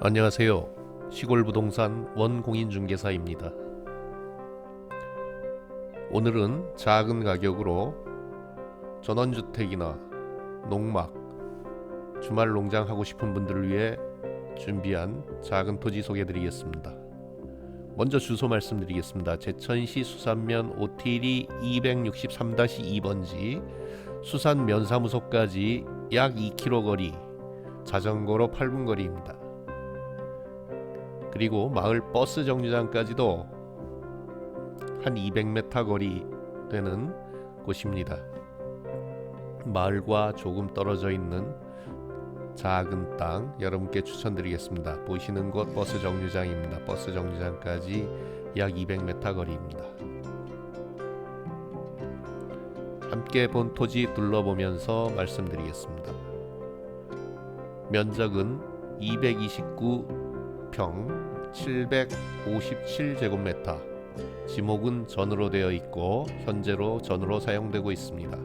안녕하세요. 시골 부동산 원공인 중개사입니다. 오늘은 작은 가격으로 전원주택이나 농막, 주말 농장 하고 싶은 분들을 위해 준비한 작은 토지 소개해 드리겠습니다. 먼저 주소 말씀드리겠습니다. 제천시 수산면 오티리 263-2번지 수산 면사무소까지 약 2km 거리 자전거로 8분 거리입니다. 그리고 마을 버스 정류장까지도 한 200m 거리 되는 곳입니다. 마을과 조금 떨어져 있는 작은 땅 여러분께 추천드리겠습니다. 보이시는 곳 버스 정류장입니다. 버스 정류장까지 약 200m 거리입니다. 함께 본 토지 둘러보면서 말씀드리겠습니다. 면적은 229 평 757제곱미터 지목은 전으로 되어 있고 현재로 전으로 사용되고 있습니다.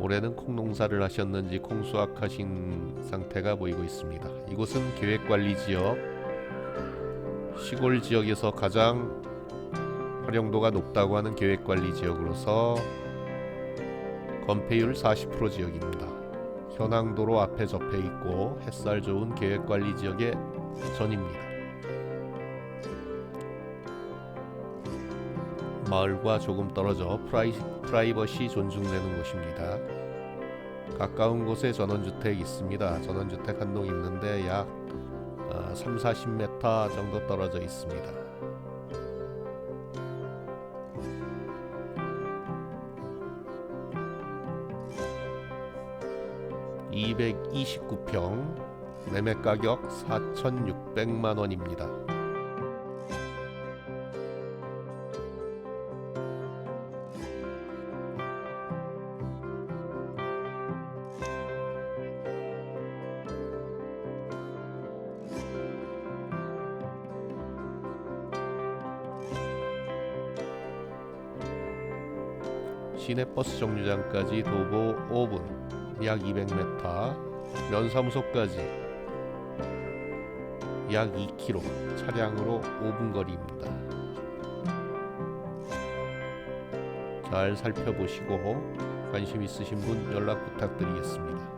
올해는 콩 농사를 하셨는지 콩 수확하신 상태가 보이고 있습니다. 이곳은 계획관리 지역 시골 지역에서 가장 활용도가 높다고 하는 계획관리 지역으로서 건폐율 40% 지역입니다. 현항도로 앞에 접해 있고 햇살 좋은 계획관리 지역의 전입니다. 마을과 조금 떨어져 프라이, 프라이버시 존중되는 곳입니다. 가까운 곳에 전원주택 있습니다. 전원주택 한 동 있는데 약 어, 3, 40m 정도 떨어져 있습니다. (229평) 매매 가격 (4,600만 원입니다) 시내 버스 정류장까지 도보 5분, 약 200m, 면사무소까지 약 2km, 차량으로 5분 거리입니다. 잘 살펴보시고 관심 있으신 분 연락 부탁드리겠습니다.